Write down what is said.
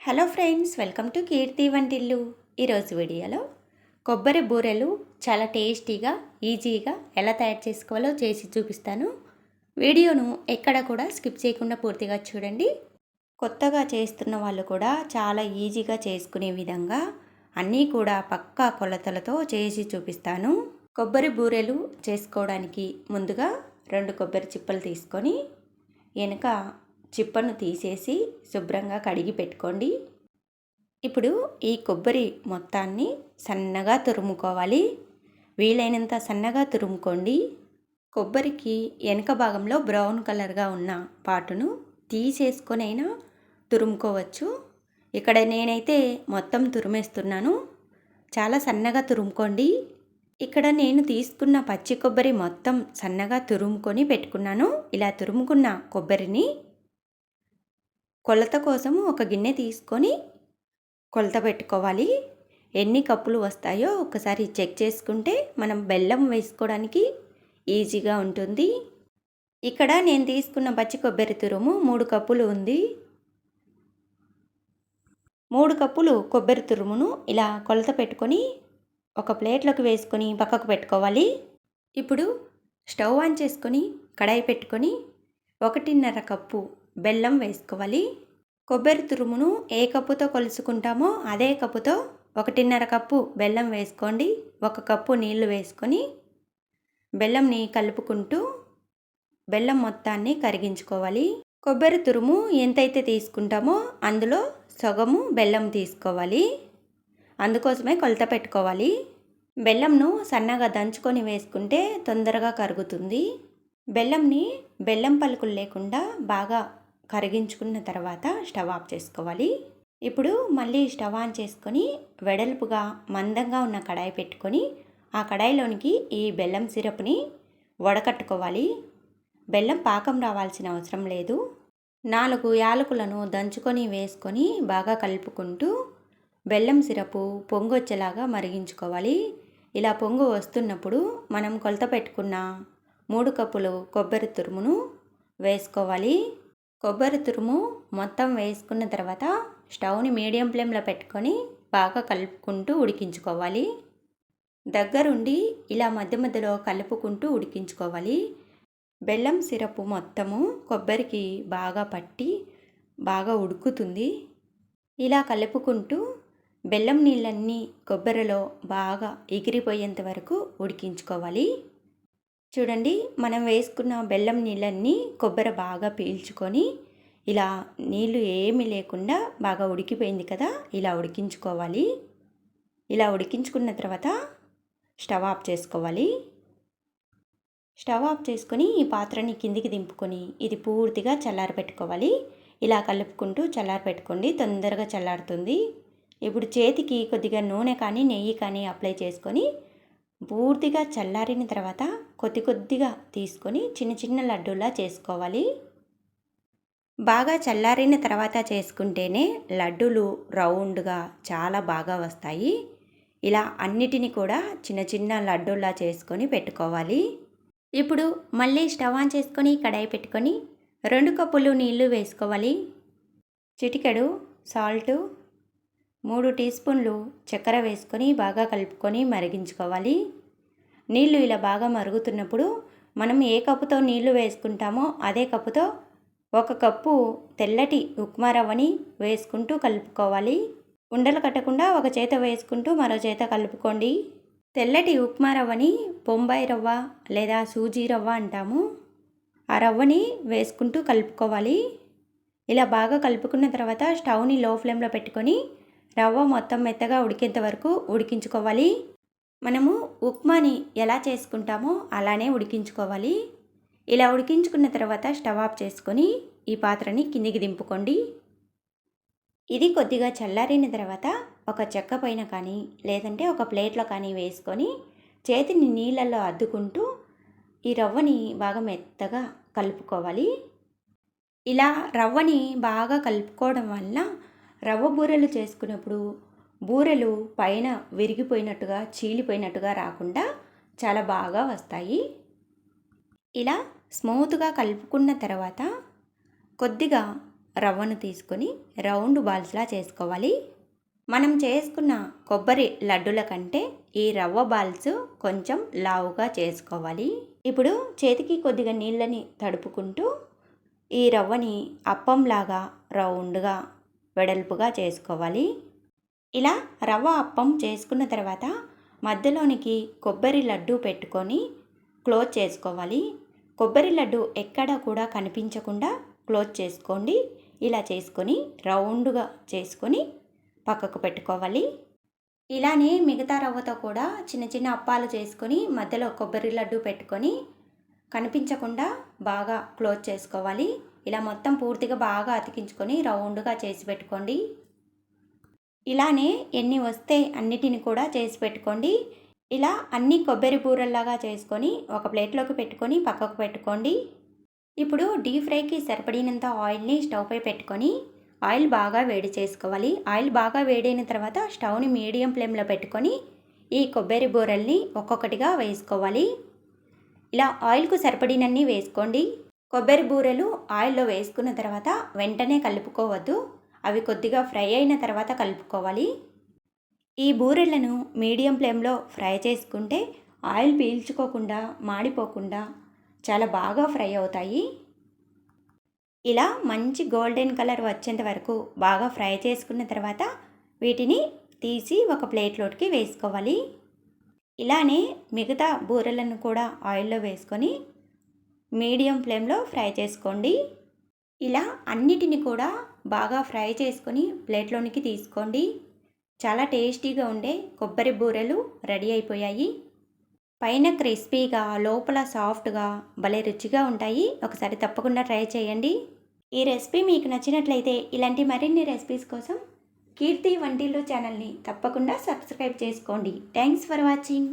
Hello friends welcome to Keerthi వంటిల్లు. ఈరోజు వీడియోలో కొబ్బరి బూరెలు చాలా టేస్టీగా ఈజీగా ఎలా తయారు చేసుకోవాలో చేసి చూపిస్తాను. వీడియోను ఎక్కడ కూడా స్కిప్ చేయకుండా పూర్తిగా చూడండి. కొత్తగా చేస్తున్న వాళ్ళు కూడా చాలా ఈజీగా చేసుకునే విధంగా అన్నీ కూడా పక్కా కొలతలతో చేసి చూపిస్తాను. కొబ్బరి బూరెలు చేసుకోవడానికి ముందుగా రెండు కొబ్బరి చిప్పలు తీసుకొని వెనుక చిప్పను తీసేసి శుభ్రంగా కడిగి పెట్టుకోండి. ఇప్పుడు ఈ కొబ్బరి మొత్తాన్ని సన్నగా తురుముకోవాలి. వీలైనంత సన్నగా తురుముకోండి. కొబ్బరికి వెనక భాగంలో బ్రౌన్ కలర్గా ఉన్న పాటును తీసేసుకొనైనా తురుముకోవచ్చు. ఇక్కడ నేనైతే మొత్తం తురిమేస్తున్నాను. చాలా సన్నగా తురుముకోండి. ఇక్కడ నేను తీసుకున్న పచ్చి కొబ్బరి మొత్తం సన్నగా తురుముకొని పెట్టుకున్నాను. ఇలా తురుముకున్న కొబ్బరిని కొలత కోసం ఒక గిన్నె తీసుకొని కొలత పెట్టుకోవాలి. ఎన్ని కప్పులు వస్తాయో ఒకసారి చెక్ చేసుకుంటే మనం బెల్లం వేసుకోవడానికి ఈజీగా ఉంటుంది. ఇక్కడ నేను తీసుకున్న పచ్చి కొబ్బరి తురుము మూడు కప్పులు ఉంది. మూడు కప్పులు కొబ్బరి తురుమును ఇలా కొలత పెట్టుకొని ఒక ప్లేట్లోకి వేసుకొని పక్కకు పెట్టుకోవాలి. ఇప్పుడు స్టవ్ ఆన్ చేసుకొని కడాయి పెట్టుకొని ఒకటిన్నర కప్పు బెల్లం వేసుకోవాలి. కొబ్బరి తురుమును ఏ కప్పుతో కొలుసుకుంటామో అదే కప్పుతో ఒకటిన్నర కప్పు బెల్లం వేసుకోండి. ఒక కప్పు నీళ్ళు వేసుకొని బెల్లంని కలుపుకుంటూ బెల్లం మొత్తాన్ని కరిగించుకోవాలి. కొబ్బరి తురుము ఎంతైతే తీసుకుంటామో అందులో సగము బెల్లం తీసుకోవాలి. అందుకోసమే కొలత పెట్టుకోవాలి. బెల్లంను సన్నగా దంచుకొని వేసుకుంటే తొందరగా కరుగుతుంది. బెల్లంని బెల్లం పలుకులు లేకుండా బాగా కరిగించుకున్న తర్వాత స్టవ్ ఆఫ్ చేసుకోవాలి. ఇప్పుడు మళ్ళీ స్టవ్ ఆన్ చేసుకొని వెడల్పుగా మందంగా ఉన్న కడాయి పెట్టుకొని ఆ కడాయిలోనికి ఈ బెల్లం సిరప్ని వడకట్టుకోవాలి. బెల్లం పాకం రావాల్సిన అవసరం లేదు. నాలుగు యాలకులను దంచుకొని వేసుకొని బాగా కలుపుకుంటూ బెల్లం సిరపు పొంగొచ్చేలాగా మరిగించుకోవాలి. ఇలా పొంగు వస్తున్నప్పుడు మనం కొలత పెట్టుకున్న మూడు కప్పులు కొబ్బరి తురుమును వేసుకోవాలి. కొబ్బరి తురుము మొత్తం వేసుకున్న తర్వాత స్టవ్ని మీడియం ఫ్లేమ్లో పెట్టుకొని బాగా కలుపుకుంటూ ఉడికించుకోవాలి. దగ్గరుండి ఇలా మధ్య మధ్యలో కలుపుకుంటూ ఉడికించుకోవాలి. బెల్లం సిరపు మొత్తము కొబ్బరికి బాగా పట్టి బాగా ఉడుకుతుంది. ఇలా కలుపుకుంటూ బెల్లం నీళ్ళన్నీ కొబ్బరిలో బాగా ఎగిరిపోయేంత వరకు ఉడికించుకోవాలి. చూడండి మనం వేసుకున్న బెల్లం నీళ్ళన్నీ కొబ్బరి బాగా పీల్చుకొని ఇలా నీళ్ళు ఏమీ లేకుండా బాగా ఉడికిపోయింది కదా ఇలా ఉడికించుకోవాలి. ఇలా ఉడికించుకున్న తర్వాత స్టవ్ ఆఫ్ చేసుకోవాలి. స్టవ్ ఆఫ్ చేసుకొని ఈ పాత్రని కిందికి దింపుకొని ఇది పూర్తిగా చల్లారి పెట్టుకోవాలి ఇలా కలుపుకుంటూ చల్లారి పెట్టుకోండి తొందరగా చల్లారుతుంది. ఇప్పుడు చేతికి కొద్దిగా నూనె కానీ నెయ్యి కానీ అప్లై చేసుకొని పూర్తిగా చల్లారిన తర్వాత కొద్ది కొద్దిగా తీసుకొని చిన్న చిన్న లడ్డూలా చేసుకోవాలి. బాగా చల్లారిన తర్వాత చేసుకుంటేనే లడ్డూలు రౌండ్గా చాలా బాగా వస్తాయి. ఇలా అన్నిటిని కూడా చిన్న చిన్న లడ్డూలా చేసుకొని పెట్టుకోవాలి. ఇప్పుడు మళ్ళీ స్టవ్ ఆన్ చేసుకొని కడాయి పెట్టుకొని రెండు కప్పులు నీళ్ళు వేసుకోవాలి. చిటికెడు సాల్టు మూడు టీ స్పూన్లు చక్కెర వేసుకొని బాగా కలుపుకొని మరిగించుకోవాలి. నీళ్ళు ఇలా బాగా మరుగుతున్నప్పుడు మనం ఏ కప్పుతో నీళ్ళు వేసుకుంటామో అదే కప్పుతో ఒక కప్పు తెల్లటి ఉప్మా రవ్వని వేసుకుంటూ కలుపుకోవాలి. ఉండలు కట్టకుండా ఒక చేత వేసుకుంటూ మరో చేత కలుపుకోండి. తెల్లటి ఉప్మా రవ్వని బొంబాయి రవ్వ లేదా సూజీ రవ్వ అంటాము. ఆ రవ్వని వేసుకుంటూ కలుపుకోవాలి. ఇలా బాగా కలుపుకున్న తర్వాత స్టవ్ని లో ఫ్లేమ్లో పెట్టుకొని రవ్వ మొత్తం మెత్తగా ఉడికేంత వరకు ఉడికించుకోవాలి. మనము ఉప్మాని ఎలా చేసుకుంటామో అలానే ఉడికించుకోవాలి. ఇలా ఉడికించుకున్న తర్వాత స్టవ్ ఆఫ్ చేసుకొని ఈ పాత్రని కిందికి దింపుకోండి. ఇది కొద్దిగా చల్లారిన తర్వాత ఒక చెక్క పైన కానీ లేదంటే ఒక ప్లేట్లో కానీ వేసుకొని చేతిని నీళ్ళల్లో అద్దుకుంటూ ఈ రవ్వని బాగా మెత్తగా కలుపుకోవాలి. ఇలా రవ్వని బాగా కలుపుకోవడం వల్ల రవ్వ బూరెలు చేసుకున్నప్పుడు బూరెలు పైన విరిగిపోయినట్టుగా చీలిపోయినట్టుగా రాకుండా చాలా బాగా వస్తాయి. ఇలా స్మూత్గా కలుపుకున్న తర్వాత కొద్దిగా రవ్వను తీసుకొని రౌండ్ బాల్స్లా చేసుకోవాలి. మనం చేసుకున్న కొబ్బరి లడ్డుల కంటే ఈ రవ్వ బాల్స్ కొంచెం లావుగా చేసుకోవాలి. ఇప్పుడు చేతికి కొద్దిగా నీళ్ళని తడుపుకుంటూ ఈ రవ్వని అప్పంలాగా రౌండ్గా వెడల్పుగా చేసుకోవాలి. ఇలా రవ్వ అప్పం చేసుకున్న తర్వాత మధ్యలోనికి కొబ్బరి లడ్డు పెట్టుకొని క్లోజ్ చేసుకోవాలి. కొబ్బరి లడ్డు ఎక్కడ కూడా కనిపించకుండా క్లోజ్ చేసుకోండి. ఇలా చేసుకొని రౌండ్గా చేసుకొని పక్కకు పెట్టుకోవాలి. ఇలానే మిగతా రవ్వతో కూడా చిన్న చిన్న అప్పాలు చేసుకొని మధ్యలో కొబ్బరి లడ్డు పెట్టుకొని కనిపించకుండా బాగా క్లోజ్ చేసుకోవాలి. ఇలా మొత్తం పూర్తిగా బాగా అతికించుకొని రౌండ్గా చేసి పెట్టుకోండి. ఇలానే ఎన్ని వస్తే అన్నిటిని కూడా చేసి పెట్టుకోండి. ఇలా అన్ని కొబ్బరి బూరల్లాగా చేసుకొని ఒక ప్లేట్లోకి పెట్టుకొని పక్కకు పెట్టుకోండి. ఇప్పుడు డీప్ ఫ్రైకి సరిపడినంత ఆయిల్ని స్టవ్పై పెట్టుకొని ఆయిల్ బాగా వేడి చేసుకోవాలి. ఆయిల్ బాగా వేడైన తర్వాత స్టవ్ని మీడియం ఫ్లేమ్లో పెట్టుకొని ఈ కొబ్బరి బూరల్ని ఒక్కొక్కటిగా వేసుకోవాలి. ఇలా ఆయిల్కు సరిపడినన్ని వేసుకోండి. కొబ్బరి బూరెలు ఆయిల్లో వేసుకున్న తర్వాత వెంటనే కలుపుకోవద్దు. అవి కొద్దిగా ఫ్రై అయిన తర్వాత కలుపుకోవాలి. ఈ బూరెలను మీడియం ఫ్లేమ్లో ఫ్రై చేసుకుంటే ఆయిల్ పీల్చుకోకుండా మాడిపోకుండా చాలా బాగా ఫ్రై అవుతాయి. ఇలా మంచి గోల్డెన్ కలర్ వచ్చేంత వరకు బాగా ఫ్రై చేసుకున్న తర్వాత వీటిని తీసి ఒక ప్లేట్లోకి వేసుకోవాలి. ఇలానే మిగతా బూరెలను కూడా ఆయిల్లో వేసుకొని మీడియం ఫ్లేమ్లో ఫ్రై చేసుకోండి. ఇలా అన్నిటిని కూడా బాగా ఫ్రై చేసుకొని ప్లేట్లోనికి తీసుకోండి. చాలా టేస్టీగా ఉండే కొబ్బరి బూరెలు రెడీ అయిపోయాయి. పైన క్రిస్పీగా లోపల సాఫ్ట్గా భలే రుచిగా ఉంటాయి. ఒకసారి తప్పకుండా ట్రై చేయండి. ఈ రెసిపీ మీకు నచ్చినట్లయితే ఇలాంటి మరిన్ని రెసిపీస్ కోసం కీర్తి వంటిల్లు ఛానల్ని తప్పకుండా సబ్స్క్రైబ్ చేసుకోండి. Thanks for watching.